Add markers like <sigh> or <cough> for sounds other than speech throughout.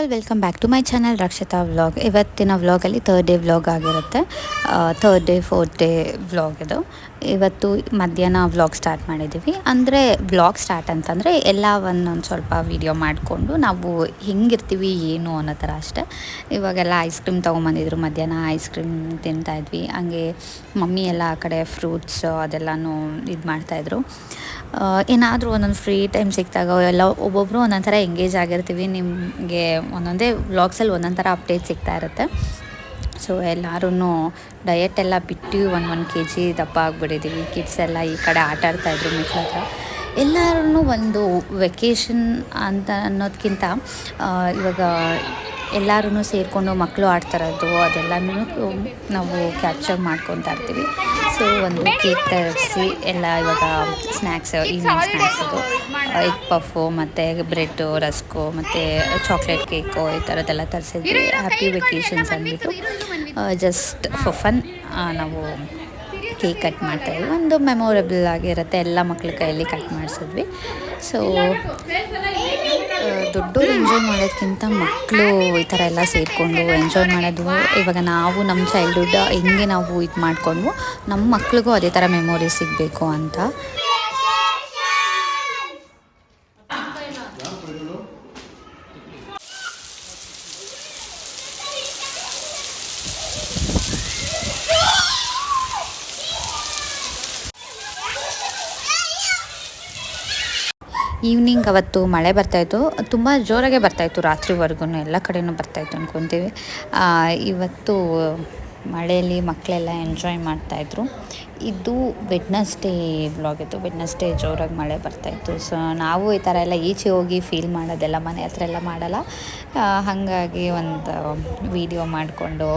All welcome back to my channel Rakshita vlog ಇವತ್ತಿನ ವ್ಲಾಗಲ್ಲಿ third day vlog ಆಗಿರುತ್ತೆ. Third day fourth day vlog ಇದು. ಇವತ್ತು ಮಧ್ಯಾಹ್ನ ವ್ಲಾಗ್ ಸ್ಟಾರ್ಟ್ ಮಾಡಿದ್ದೀವಿ ಅಂದರೆ ವ್ಲಾಗ್ ಸ್ಟಾರ್ಟ್ ಅಂತಂದರೆ ಎಲ್ಲ ಒಂದೊಂದು ಸ್ವಲ್ಪ ವೀಡಿಯೋ ಮಾಡಿಕೊಂಡು ನಾವು ಹೆಂಗಿರ್ತೀವಿ, ಏನು ಅನ್ನೋ ಥರ ಅಷ್ಟೇ. ಇವಾಗೆಲ್ಲ ಐಸ್ ಕ್ರೀಮ್ ತೊಗೊಂಬಂದಿದ್ರು. ಮಧ್ಯಾಹ್ನ ಐಸ್ ಕ್ರೀಮ್ ತಿಂತಾಯಿದ್ವಿ ಹಂಗೆ ಮಮ್ಮಿ ಎಲ್ಲ ಆ ಕಡೆ ಫ್ರೂಟ್ಸ್ ಅದೆಲ್ಲನೂ ಇದು ಮಾಡ್ತಾಯಿದ್ರು ಏನಾದರೂ ಒಂದೊಂದು ಫ್ರೀ ಟೈಮ್ ಸಿಕ್ಕಿದಾಗ ಎಲ್ಲ ಒಬ್ಬೊಬ್ಬರು ಒಂದೊಂದು ಥರ ಎಂಗೇಜ್ ಆಗಿರ್ತೀವಿ. ನಿಮಗೆ ಒಂದೊಂದೇ ವ್ಲಾಗ್ಸಲ್ಲಿ ಒಂದೊಂದು ಥರ ಅಪ್ಡೇಟ್ ಸಿಗ್ತಾ ಇರುತ್ತೆ. ಸೊ ಎಲ್ಲರೂ ಡಯಟ್ ಎಲ್ಲ ಬಿಟ್ಟು ಒಂದು ಒಂದು ಕೆ ಜಿ ದಪ್ಪ ಆಗಿಬಿಟ್ಟಿದ್ದೀವಿ ಕಿಡ್ಸ್ ಎಲ್ಲ ಈ ಕಡೆ ಆಟ ಆಡ್ತಾಯಿದ್ರು ಮಿಕ್ಕ ಹತ್ರ ಎಲ್ಲರೂ ಒಂದು ವೆಕೇಷನ್ ಅಂತ ಅನ್ನೋದಕ್ಕಿಂತ ಇವಾಗ ಎಲ್ಲರೂ ಸೇರಿಕೊಂಡು ಮಕ್ಕಳು ಆಡ್ತಾರದು ಅದೆಲ್ಲನೂ ನಾವು ಕ್ಯಾಪ್ಚರ್ ಮಾಡ್ಕೊತಾ ಇರ್ತೀವಿ. ಸೊ ಒಂದು ಕೇಕ್ ತಯಾರಿಸಿ, ಎಲ್ಲ ಇವಾಗ ಸ್ನ್ಯಾಕ್ಸ್ ಈವ್ನಿಂಗ್ ಸ್ನ್ಯಾಕ್ಸ್ ಅದು ಎಗ್ ಪಫು ಮತ್ತು ಬ್ರೆಡ್ಡು ರಸ್ಕು, ಮತ್ತು ಚಾಕ್ಲೇಟ್ ಕೇಕು ಈ ಥರದ್ದೆಲ್ಲ ತರಿಸಿದ್ವಿ ಹ್ಯಾಪಿ ವೆಕೇಷನ್ಸ್ ಅಂದ್ಬಿಟ್ಟು ಜಸ್ಟ್ ಫಾರ್ ಫನ್ ನಾವು ಕೇಕ್ ಕಟ್ ಮಾಡ್ತಾಯಿದ್ವಿ ಒಂದು ಮೆಮೊರೇಬಲ್ ಆಗಿರುತ್ತೆ ಎಲ್ಲ ಮಕ್ಕಳ ಕೈಯಲ್ಲಿ ಕಟ್ ಮಾಡಿಸಿದ್ವಿ. ಸೊ ದೊಡ್ಡವ್ರು ಎಂಜಾಯ್ ಮಾಡೋದಕ್ಕಿಂತ ಮಕ್ಕಳು ಈ ಥರ ಎಲ್ಲ ಸೇರಿಕೊಂಡು ಎಂಜಾಯ್ ಮಾಡೋದು, ಇವಾಗ ನಾವು ನಮ್ಮ ಚೈಲ್ಡ್ಹುಡ್ ಹೆಂಗೆ ನಾವು ಇದು ಮಾಡಿಕೊಂಡು, ನಮ್ಮ ಮಕ್ಳಿಗೂ ಅದೇ ಥರ ಮೆಮೊರಿ ಸಿಗಬೇಕು ಅಂತ. ಈವ್ನಿಂಗ್ ಅವತ್ತು ಮಳೆ ಬರ್ತಾಯಿತ್ತು ತುಂಬ ಜೋರಾಗೆ ಬರ್ತಾಯಿತ್ತು ರಾತ್ರಿವರೆಗೂ, ಎಲ್ಲ ಕಡೆಯೂ ಬರ್ತಾಯಿತ್ತು ಅಂದ್ಕೊತೀವಿ ಇವತ್ತು ಮಳೆಯಲ್ಲಿ ಮಕ್ಕಳೆಲ್ಲ ಎಂಜಾಯ್ ಮಾಡ್ತಾಯಿದ್ರು ಇದು ವೆಡ್ನಸ್ಡೇ ವ್ಲಾಗ್ ಇತ್ತು. ವೆಡ್ನಸ್ಡೇ ಜೋರಾಗಿ ಮಳೆ ಬರ್ತಾಯಿತ್ತು ಸೊ ನಾವು ಈ ಥರ ಎಲ್ಲ ಈಚೆ ಹೋಗಿ ಫೀಲ್ ಮಾಡೋದೆಲ್ಲ, ಮನೆ ಹತ್ರ ಎಲ್ಲ ಮಾಡಲ್ಲ. ಹಾಗಾಗಿ ಒಂದು ವೀಡಿಯೋ ಮಾಡಿಕೊಂಡು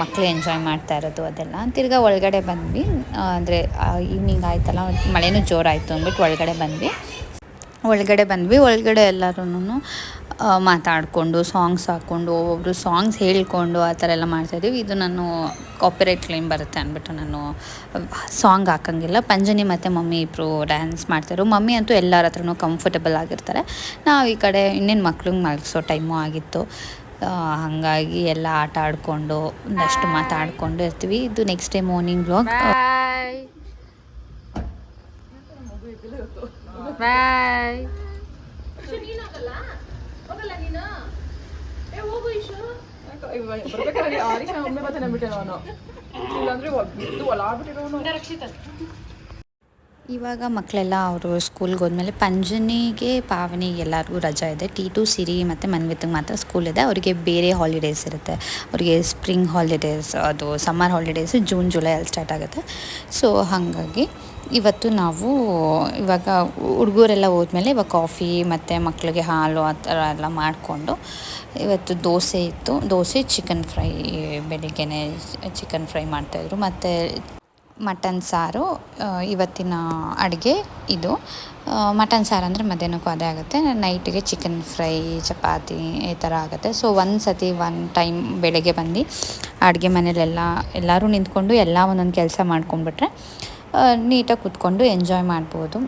ಮಕ್ಕಳು ಎಂಜಾಯ್ ಮಾಡ್ತಾ ಇರೋದು ಅದೆಲ್ಲ. ತಿರ್ಗಾ ಒಳಗಡೆ ಬಂದ್ವಿ. ಅಂದರೆ ಈವ್ನಿಂಗ್ ಆಯ್ತಲ್ಲ, ಮಳೆನೂ ಜೋರಾಯಿತು ಅಂದ್ಬಿಟ್ಟು ಒಳಗಡೆ ಬಂದ್ವಿ. ಒಳಗಡೆ ಬಂದ್ವಿ. ಒಳಗಡೆ ಎಲ್ಲರೂ ಮಾತಾಡಿಕೊಂಡು ಸಾಂಗ್ಸ್ ಹಾಕ್ಕೊಂಡು ಒಬ್ಬೊಬ್ಬರು ಸಾಂಗ್ಸ್ ಹೇಳ್ಕೊಂಡು ಆ ಥರ ಎಲ್ಲ ಮಾಡ್ತಾಯಿದ್ದೀವಿ ಇದು ನಾನು ಕಾಪಿರೈಟ್ ಕ್ಲೇಮ್ ಬರುತ್ತೆ ಅಂದ್ಬಿಟ್ಟು ನಾನು ಸಾಂಗ್ ಹಾಕಂಗಿಲ್ಲ. ಪಂಜನಿ ಮತ್ತು ಮಮ್ಮಿ ಇಬ್ಬರು ಡ್ಯಾನ್ಸ್ ಮಾಡ್ತಾಯಿದ್ರು ಮಮ್ಮಿ ಅಂತೂ ಎಲ್ಲರ ಹತ್ರನೂ ಕಂಫರ್ಟಬಲ್ ಆಗಿರ್ತಾರೆ. ನಾವು ಈ ಕಡೆ ಇನ್ನೇನು ಮಕ್ಳಿಗೆ ಮಲಗಿಸೋ ಟೈಮು ಆಗಿತ್ತು. ಹಾಗಾಗಿ ಎಲ್ಲ ಆಟ ಆಡಿಕೊಂಡು ಒಂದಷ್ಟು ಮಾತಾಡಿಕೊಂಡು ಇರ್ತೀವಿ. ಇದು ನೆಕ್ಸ್ಟ್ ಡೇ ಮಾರ್ನಿಂಗ್ ಬ್ಲಾಗ್ ಬಾಯ್ ಬರ್ಬೇಕಾದ್ರೆ ಆರೀಶ ಒಮ್ಮೆ ಬರ್ತಾನೆ ಬಿಟ್ಟೆ ನಾನು ಇಲ್ಲಾಂದ್ರೆ ಇದು ಒಲಾಗ್ಬಿಟ್ಟಿರೋನು ಇವಾಗ ಮಕ್ಕಳೆಲ್ಲ ಅವರು ಸ್ಕೂಲ್ಗೆ ಹೋದ್ಮೇಲೆ ಪಂಜನಿಗೆ, ಪಾವನಿಗೆ ಎಲ್ಲರಿಗೂ ರಜಾ ಇದೆ. ಟಿ ಟು, ಸಿರಿ ಮತ್ತು ಮನ್ವಿತ್ಗೆ ಮಾತ್ರ ಸ್ಕೂಲ್ ಇದೆ. ಅವರಿಗೆ ಬೇರೆ ಹಾಲಿಡೇಸ್ ಇರುತ್ತೆ. ಅವರಿಗೆ ಸ್ಪ್ರಿಂಗ್ ಹಾಲಿಡೇಸ್ ಅದು ಸಮ್ಮರ್ ಹಾಲಿಡೇಸ್ ಜೂನ್ ಜುಲೈಯಲ್ಲಿ ಸ್ಟಾರ್ಟ್ ಆಗುತ್ತೆ. ಸೊ ಹಾಗಾಗಿ ಇವತ್ತು ನಾವು ಇವಾಗ ಹುಡುಗರೆಲ್ಲ ಹೋದ್ಮೇಲೆ ಇವಾಗ ಕಾಫಿ ಮತ್ತು ಮಕ್ಕಳಿಗೆ ಹಾಲು ಆ ಥರ ಎಲ್ಲ ಮಾಡಿಕೊಂಡು ಇವತ್ತು ದೋಸೆ ಇತ್ತು. ದೋಸೆ ಚಿಕನ್ ಫ್ರೈ ಬೆಳಿಗ್ಗೆನೆ ಚಿಕನ್ ಫ್ರೈ ಮಾಡ್ತಾಯಿದ್ರು ಮತ್ತು ಮಟನ್ ಸಾರು ಇವತ್ತಿನ ಅಡುಗೆ ಇದು. ಮಟನ್ ಸಾರು ಅಂದರೆ ಮಧ್ಯಾಹ್ನಕ್ಕೂ ಅದೇ ಆಗುತ್ತೆ. ನೈಟಿಗೆ ಚಿಕನ್ ಫ್ರೈ ಚಪಾತಿ ಈ ಥರ ಆಗುತ್ತೆ. ಸೊ ಒಂದು ಸತಿ ಒನ್ ಟೈಮ್ ಬೆಳಗ್ಗೆ ಬಂದು ಅಡುಗೆ ಮನೇಲೆಲ್ಲ ಎಲ್ಲರೂ ನಿಂತ್ಕೊಂಡು ಎಲ್ಲ ಒಂದೊಂದು ಕೆಲಸ ಮಾಡ್ಕೊಂಡ್ಬಿಟ್ರೆ ನೀಟಾಗಿ ಕೂತ್ಕೊಂಡು ಎಂಜಾಯ್ ಮಾಡ್ಬೋದು.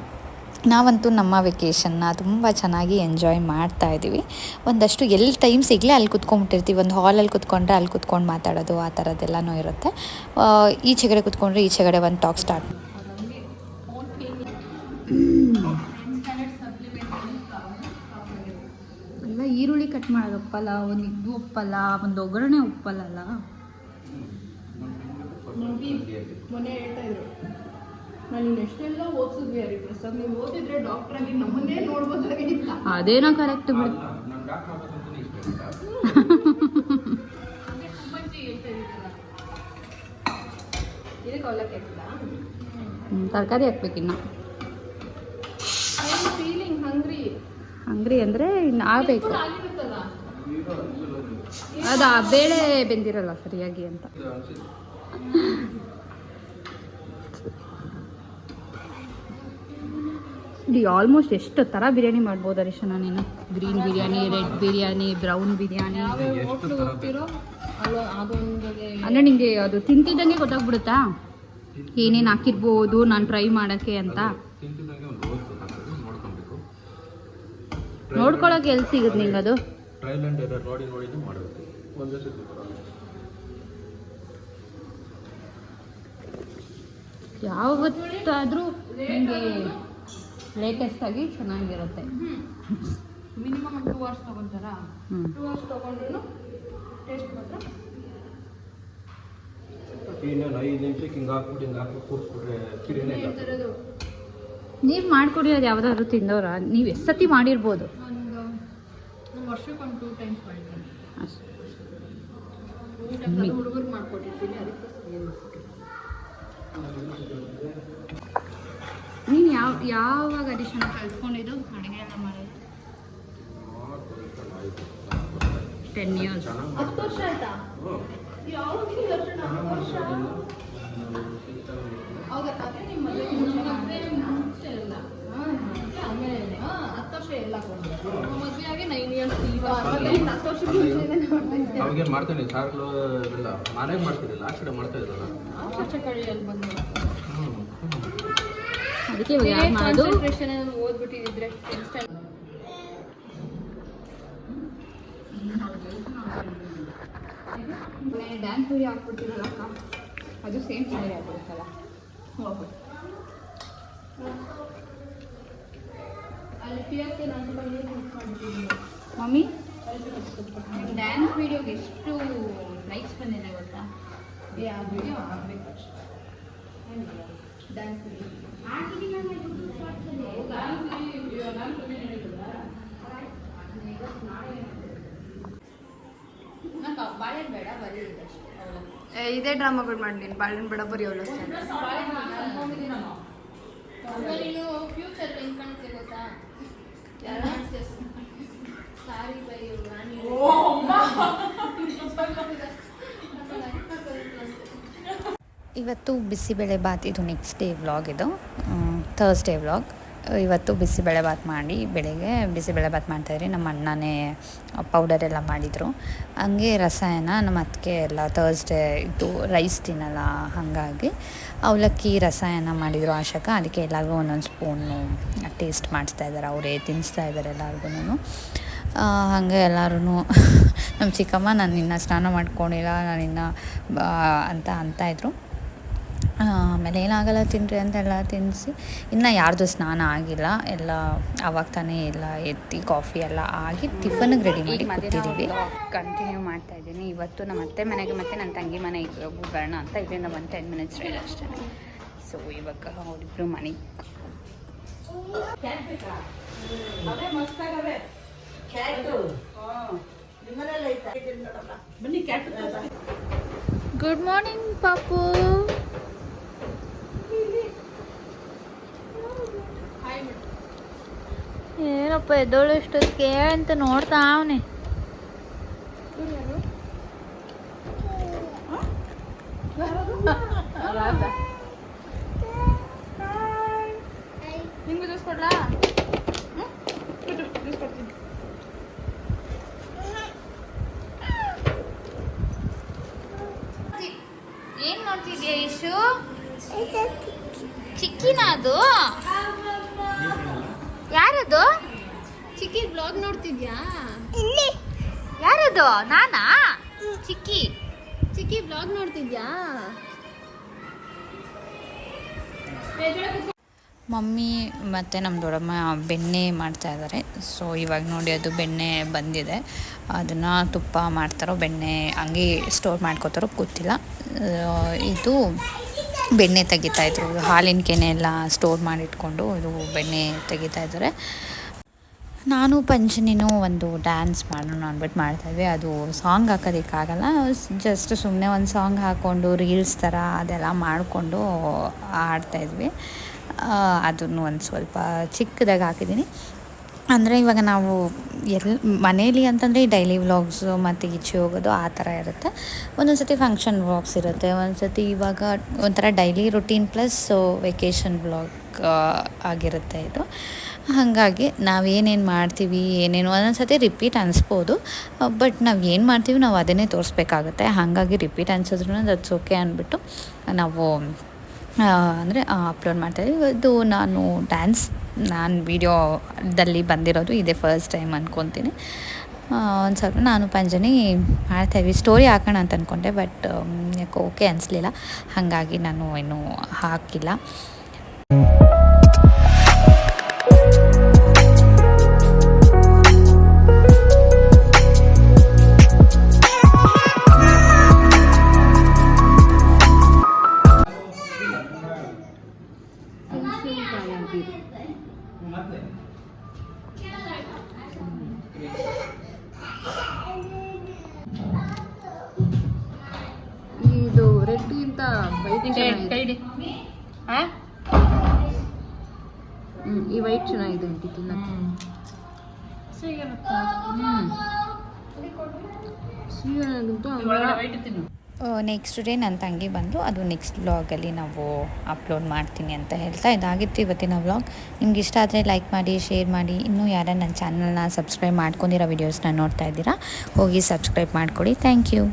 ನಾವಂತೂ ನಮ್ಮ ವೆಕೇಷನ್ನ ತುಂಬ ಚೆನ್ನಾಗಿ ಎಂಜಾಯ್ ಮಾಡ್ತಾ ಇದ್ದೀವಿ. ಒಂದಷ್ಟು ಎಲ್ಲಿ ಟೈಮ್ ಸಿಗಲಿ ಅಲ್ಲಿ ಕುತ್ಕೊಂಡ್ಬಿಟ್ಟಿರ್ತೀವಿ. ಒಂದು ಹಾಲಲ್ಲಿ ಕುತ್ಕೊಂಡ್ರೆ ಅಲ್ಲಿ ಕುತ್ಕೊಂಡು ಮಾತಾಡೋದು ಆ ಥರದ್ದೆಲ್ಲನೂ ಇರುತ್ತೆ. ಈಚೆಗಡೆ ಕುತ್ಕೊಂಡ್ರೆ ಈಚೆಗಡೆ ಒಂದು ಟಾಕ್ ಸ್ಟಾರ್ಟ್ ಎಲ್ಲ ಈರುಳ್ಳಿ ಕಟ್ ಮಾಡೋದು ಉಪ್ಪಲ್ಲ ಒಂದು ಇದು ಉಪ್ಪಲ್ಲ ಒಂದು ಒಗ್ಗರಣೆ ಉಪ್ಪಲ್ಲ ಮೊನ್ನೆ ಹೇಳ್ತಾ ಇದ್ರು. ನಾನು ಎಷ್ಟೆಲ್ಲ ಓದಿಸಿದ್ವಿ ಹರಿ ಪ್ರಸಾದ್ ನೀವು ಓದಿದ್ರೆ ಡಾಕ್ಟರ್ ಆಗಿ ನಮ್ಮನ್ನೇ ನೋಡ್ಬೋದಾಗಿಲ್ಲ ಅದೇನೋ ಕರೆಕ್ಟ್ ಬಿಡಿ. ತರಕಾರಿ ಹಾಕ್ಬೇಕಿನ್ನು ಫೀಲಿಂಗ್ ಹಂಗ್ರಿ ಹಂಗ್ರಿ ಅಂದರೆ ಇನ್ನು ಆಗಬೇಕು. ಅದ ಬೇಳೆ ಬೆಂದಿರಲ್ಲ ಸರಿಯಾಗಿ ಅಂತ. ಇಲ್ಲಿ ಆಲ್ಮೋಸ್ಟ್ ಎಷ್ಟು ಥರ ಬಿರಿಯಾನಿ ಮಾಡ್ಬೋದು ಅರಿಶನ ನೀನು? Green biryani red biryani brown biryani. ಅಂದರೆ ನಿಂಗೆ ಅದು ತಿಂತಿದ್ದಂಗೆ ಗೊತ್ತಾಗ್ಬಿಡುತ್ತಾ? ಏನೇನು ಹಾಕಿರ್ಬೋದು ನಾನು ಟ್ರೈ ಮಾಡೋಕ್ಕೆ ಅಂತ? ನೋಡ್ಕೊಳಕ್ಕೆ ಎಲ್ಲಿ ಸಿಗುತ್ತೆ ನಿಂಗೆ ಅದು? ಯಾವತ್ತಾದರೂ ನಿಮಗೆ ಲೇಟೆಸ್ಟ್ ಆಗಿ ಚೆನ್ನಾಗಿರುತ್ತೆ. ಮಿನಿಮಮ್ ಟೂ ಅವರ್ಸ್ ತೊಗೊತಾರಾ? ಟೂ ಅವರ್ಸ್ ತೊಗೊಂಡ್ರು ಟೇಸ್ಟ್ ಮಾತ್ರ? ಇನ್ನೇನು ಐದು ನಿಮಿಷಕ್ಕೆ ಹಿಂಗೆ ಹಾಕ್ಬಿಟ್ಟು ಹಿಂಗೆ ಹಾಕಿ ಕೂರಿಸ್ಬಿಟ್ರೆ ಕಿರಿನೇ ನೀವು ಮಾಡಿಕೊಡಿರೋದು ಯಾವುದಾದ್ರು ತಿಂದವ್ರ. ನೀವು ಎಷ್ಟು ಸತಿ ಮಾಡಿರ್ಬೋದು. ಒಂದು ಒಂದು ವರ್ಷಕ್ಕೆ ಒಂದು ಟೂ ಟೈಮ್ಸ್ ಹುಡುಗರು ಮಾಡ್ಕೊಟ್ಟಿರ್ತೀನಿ ಯಾವ ಯಾವಾಗ ಅಡಿಷನ್ ಕಲ್ತ್ಕೊಂಡಿದ್ದು ಅಡುಗೆ ಎಲ್ಲ ಮಾಡೋದು. ಟೆನ್ ಇಯರ್ಸ್ ಹತ್ತು ವರ್ಷ ಆಯ್ತಾ? ಅವಾಗೇನು ಮಾಡ್ತೇನೆ ಸಾರ್ಲು ಇವೆಲ್ಲ ಮನೆಗೆ ಮಾಡ್ತಿರಲಿಲ್ಲ ಆ ಕಡೆ ಮಾಡ್ತಾ ಇದ್ರಲ್ಲ ಅದಕ್ಕೆ ಇವಾಗ ಯಾರು ಮಾಡೋದು? ಕಾನ್ಸಂಟ್ರೇಷನ್ ಓದ್ಬಿಟ್ಟಿದ್ರೆ ಇನ್ಸ್ಟೆಂಟ್ ಡ್ಯಾನ್ಸ್ ವಿಡಿಯೋ ಹಾಕ್ಬಿಡ್ತೀರಲ್ಲ ಅಕ್ಕ? ಅದು ಸೇಮ್ ಸ್ಯಾರಿ ಆಗ್ಬಿಡುತ್ತಲ್ಲ? ಅಲ್ಲಿ ಪಿ ಎಫ್ ನಾನು ಮಮ್ಮಿ? ಡ್ಯಾನ್ಸ್ ವಿಡಿಯೋಗೆ ಎಷ್ಟು ಲೈಕ್ಸ್ ಬಂದಿದೆ ಗೊತ್ತಾ? ಏ ಆ ವಿಡಿಯೋ ಆಗಬೇಕು ಅಷ್ಟೇ ಇದೇ ಡ್ರಾಮಾಗಳು ಮಾಡಿ ನೀನು ಬಾಳೆಹಣ್ಣು ಬೇಡ ಬರೀ ಅವಳು ನೀನು ಫ್ಯೂಚರ್ ಹೆಂಗ್ ಕಾಣುತ್ತೆ ಗೊತ್ತಾ ಸಾರಿ ಬೈ ಇವತ್ತು ಬಿಸಿಬೇಳೆ ಬಾತ್, ಇದು ನೆಕ್ಸ್ಟ್ ಡೇ ವ್ಲಾಗ್ ಇದು. ಥರ್ಸ್ಡೇ ವ್ಲಾಗ್ ಇವತ್ತು ಬಿಸಿಬೇಳೆ ಬಾತ್ ಮಾಡಿ, ಬೆಳಗ್ಗೆ ಬಿಸಿಬೇಳೆ ಬಾತ್ ಮಾಡ್ತಾಯಿದ್ರಿ ನಮ್ಮ ಅಣ್ಣನೇ ಪೌಡರ್ ಎಲ್ಲ ಮಾಡಿದರು. ಹಂಗೆ ರಸಾಯನ ನಮ್ಮ ಅತ್ತಿಗೆ ಎಲ್ಲ ಥರ್ಸ್ಡೇ ಇದು ರೈಸ್ ತಿನ್ನಲ್ಲ, ಹಾಗಾಗಿ ಅವಲಕ್ಕಿ ರಸಾಯನ ಮಾಡಿದರು ಆಶಕ. ಅದಕ್ಕೆ ಎಲ್ಲರಿಗೂ ಒಂದೊಂದು ಸ್ಪೂನು ಟೇಸ್ಟ್ ಮಾಡಿಸ್ತಾ ಇದ್ದಾರೆ ಅವರೇ ತಿನ್ನಿಸ್ತಾ ಇದ್ದಾರೆ ಎಲ್ಲರಿಗೂ ಹಾಗೆ ಎಲ್ಲರೂ <laughs> ನಮ್ಮ ಚಿಕ್ಕಮ್ಮ ನಾನು ಇನ್ನು ಸ್ನಾನ ಮಾಡ್ಕೊಂಡಿಲ್ಲ ನಾನಿನ್ನು ಅಂತ ಅಂತಾಯಿದ್ರು ಆಮೇಲೆ ಏನಾಗಲ್ಲ ತಿನ್ನಿರಿ ಅಂತೆಲ್ಲ ತಿನ್ನಿಸಿ ಇನ್ನು ಯಾರ್ದು ಸ್ನಾನ ಆಗಿಲ್ಲ ಎಲ್ಲ ಅವಾಗ ತಾನೇ ಎಲ್ಲ ಎತ್ತಿ ಕಾಫಿ ಎಲ್ಲ ಆಗಿ ಟಿಫನ್ಗೆ ರೆಡಿ ಮಾಡಿ ಕೊಟ್ಟಿದ್ದೀವಿ ಕಂಟಿನ್ಯೂ ಮಾಡ್ತಾ ಇದ್ದೀನಿ. ಇವತ್ತು ನಮ್ಮ ಅತ್ತೆ ಮನೆಗೆ ಮತ್ತು ನನ್ನ ತಂಗಿ ಮನೆಗೆ ಹೋಗೋಣ ಅಂತ ಇದರಿಂದ ಒಂದು ಟೆನ್ ಮಿನಿಟ್ಸ್ ರೈಲ್ ಅಷ್ಟೇ. ಸೊ ಇವಾಗ ಅವರಿಬ್ರು ಮನೆಗೆ ಗುಡ್ ಮಾರ್ನಿಂಗ್ ಪಾಪು ಏನಪ್ಪ ಎದ್ದೋಳು ಇಷ್ಟೊತ್ತಿಗೆ ಅಂತ ನೋಡ್ತಾ ಅವನೇ. ನಿಮ್ಗೆ ಜ್ಯೂಸ್ ಕೊಡ್ಲಾ ಜ್ಯೂಸ್ ಕೊಡ್ತೀನಿ ಏನ್ ಮಾಡ್ತಿದ್ಯಾ ಇಶು ಚಿಕ್ಕಿನ ಅದು ಯಾರದು ಚಿಕ್ಕಿ ಬ್ಲಾಗ್ ಇಲ್ಲಿ. ಯಾರದು? ನಾನಾ? ಚಿಕ್ಕಿ. ಚಿಕ್ಕಿ ಬ್ಲಾಗ್ ನೋಡ್ತಿದ್ಯಾ? ಮಮ್ಮಿ ಮತ್ತು ನಮ್ಮ ದೊಡ್ಡಮ್ಮ ಬೆಣ್ಣೆ ಮಾಡ್ತಾ ಇದ್ದಾರೆ ಸೊ ಇವಾಗ ನೋಡಿ ಅದು ಬೆಣ್ಣೆ ಬಂದಿದೆ. ಅದನ್ನು ತುಪ್ಪ ಮಾಡ್ತಾರೋ ಬೆಣ್ಣೆ ಹಂಗೆ ಸ್ಟೋರ್ ಮಾಡ್ಕೋತಾರೋ ಗೊತ್ತಿಲ್ಲ. ಇದು ಬೆಣ್ಣೆ ತೆಗಿತಾಯಿದ್ರು ಹಾಲಿನ ಕೆನೆ ಎಲ್ಲ ಸ್ಟೋರ್ ಮಾಡಿಟ್ಕೊಂಡು ಇದು ಬೆಣ್ಣೆ ತೆಗಿತಾ ಇದ್ದಾರೆ ನಾನು ಪಂಚನಿನೂ ಒಂದು ಡ್ಯಾನ್ಸ್ ಮಾಡೋಣ ಅಂದ್ಬಿಟ್ಟು ಮಾಡ್ತಾಯಿದ್ವಿ ಅದು ಸಾಂಗ್ ಹಾಕೋದಕ್ಕಾಗಲ್ಲ. ಜಸ್ಟ್ ಸುಮ್ಮನೆ ಒಂದು ಸಾಂಗ್ ಹಾಕ್ಕೊಂಡು ರೀಲ್ಸ್ ಥರ ಅದೆಲ್ಲ ಮಾಡಿಕೊಂಡು ಆಡ್ತಾಯಿದ್ವಿ ಅದನ್ನು ಒಂದು ಸ್ವಲ್ಪ ಚಿಕ್ಕದಾಗಿ ಹಾಕಿದ್ದೀನಿ. ಅಂದರೆ ಇವಾಗ ನಾವು ಎಲ್ಲಿ ಮನೇಲಿ ಅಂತಂದರೆ ಡೈಲಿ ವ್ಲಾಗ್ಸು ಮತ್ತು ಈಚೆ ಹೋಗೋದು ಆ ಥರ ಇರುತ್ತೆ. ಒಂದೊಂದು ಸತಿ ಫಂಕ್ಷನ್ ವ್ಲಾಗ್ಸ್ ಇರುತ್ತೆ. ಒಂದೊಂದು ಸತಿ ಇವಾಗ ಒಂಥರ daily routine plus vacation vlog ಆಗಿರುತ್ತೆ ಇದು. ಹಾಗಾಗಿ ನಾವು ಏನೇನು ಮಾಡ್ತೀವಿ, ಏನೇನು ಒಂದೊಂದು ಸತಿ ರಿಪೀಟ್ ಅನಿಸ್ಬೋದು. ಬಟ್ ನಾವು ಏನು ಮಾಡ್ತೀವಿ ನಾವು ಅದನ್ನೇ ತೋರಿಸ್ಬೇಕಾಗುತ್ತೆ. ಹಾಗಾಗಿ ರಿಪೀಟ್ ಅನ್ಸಿದ್ರು ದಟ್ಸ್ ಓಕೆ ಅಂದ್ಬಿಟ್ಟು ನಾವು ಅಂದರೆ ಅಪ್ಲೋಡ್ ಮಾಡ್ತಾಯಿದ್ವಿ ಇದು ನಾನು ಡ್ಯಾನ್ಸ್ ನಾನು ವೀಡಿಯೋದಲ್ಲಿ ಬಂದಿರೋದು ಇದೇ ಫಸ್ಟ್ ಟೈಮ್ ಅಂದ್ಕೊತೀನಿ ಒಂದು ಸ್ವಲ್ಪ ನಾನು ಪಂಜನಿ ಮಾಡ್ತಾಯಿದ್ವಿ ಸ್ಟೋರಿ ಹಾಕೋಣ ಅಂತ ಅಂದ್ಕೊಂಡೆ ಬಟ್ ಯಾಕೋ ಓಕೆ ಅನಿಸ್ಲಿಲ್ಲ. ಹಾಗಾಗಿ ನಾನು ಏನು ಹಾಕಿಲ್ಲ. ಇದು ರೆಡ್ ಅಂತ ವೈಟ್ ಹ್ಮ್ ಈ ವೈಟ್ ಚೆನ್ನಾಗಿದೆ ಆಂಟಿ ತಿನ್ನಕ್ಕೆ ಸಿಹಿಯಾಗಿತ್ತು ನೆಕ್ಸ್ಟ್ ಡೇ ನನ್ನ ತಂಗಿ ಬಂದು, ಅದು ನೆಕ್ಸ್ಟ್ ವ್ಲಾಗಲ್ಲಿ ನಾವು ಅಪ್ಲೋಡ್ ಮಾಡ್ತೀನಿ ಅಂತ ಹೇಳ್ತಾ ಇದಾಗಿತ್ತು ಇವತ್ತಿನ ವ್ಲಾಗ್ ನಿಮ್ಗೆ ಇಷ್ಟ ಆದರೆ ಲೈಕ್ ಮಾಡಿ ಶೇರ್ ಮಾಡಿ. ಇನ್ನೂ ಯಾರು ನನ್ನ ಚಾನಲ್ನ ಸಬ್ಸ್ಕ್ರೈಬ್ ಮಾಡ್ಕೊಂಡಿರೋ ವೀಡಿಯೋಸ್ನ ನೋಡ್ತಾ ಇದ್ದೀರಾ, ಹೋಗಿ ಸಬ್ಸ್ಕ್ರೈಬ್ ಮಾಡಿಕೊಡಿ. Thank you